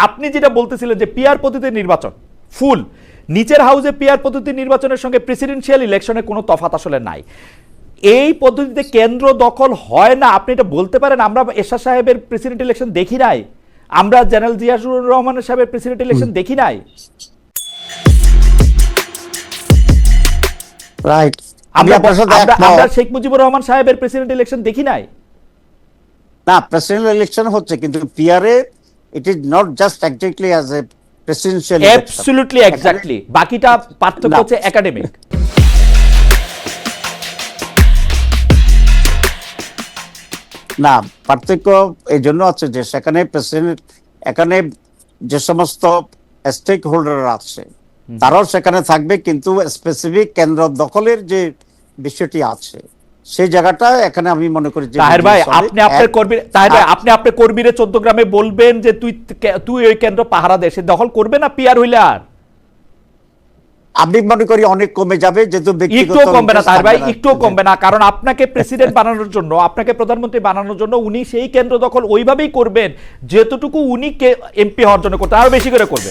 আপনি যেটা বলতেছিলেন যে পিয়ার পদ্ধতির নির্বাচন ফুল। নিচের হাউসে পিয়ার পদ্ধতির নির্বাচনের সঙ্গে প্রেসিডেন্সিয়াল ইলেকশনে কোনো তফাত আসলে নাই। এই পদ্ধতিতে কেন্দ্র দখল হয় না আপনি এটা বলতে পারেন আমরা এরশাদ সাহেবের প্রেসিডেন্ট ইলেকশন দেখি নাই। আমরা জেনারেল জিয়াসুর রহমানের সাহেবের প্রেসিডেন্ট ইলেকশন দেখি নাই। রাইট আমরা আমরা- শেখ মুজিবুর রহমান সাহেবের প্রেসিডেন্ট ইলেকশন দেখি নাই। না প্রেসিডেন্ট ইলেকশন হচ্ছে কিন্তু PRA it is not just exactly as a presidential absolutely exactly বাকিটা পার্থক্য না। হচ্ছে একাডেমিক না পার্থক্য এই জন্য আছে যে সেখানে প্রেসিডেন্ট এখানে যে সমস্ত স্টেক হোল্ডার আছে তারাও সেখানে থাকবে কিন্তু স্পেসিফিক কেন্দ্র দখলের যে বিষয়টি আছে সেই জায়গাটা এখানে আমি মনে করি তাহের ভাই আপনি আপনার কর্মী তাহের ভাই আপনি আপনার কর্মীরে চোদ্দ গ্রামে বলবেন যে তুই তুই ওই কেন্দ্র পাহারা দে সে দখল করবে না পিয়ার হইলে আর আমি মনে করি অনেক কমে যাবে যেহেতু একটুও কমবে না তাহের ভাই একটুও কমবে না কারণ আপনাকে প্রেসিডেন্ট বানানোর জন্য আপনাকে প্রধানমন্ত্রী বানানোর জন্য উনি সেই কেন্দ্র দখল ওইভাবেই করবেন যেতটুকু উনি এমপি হওয়ার জন্য করতে আরও বেশি করে করবে।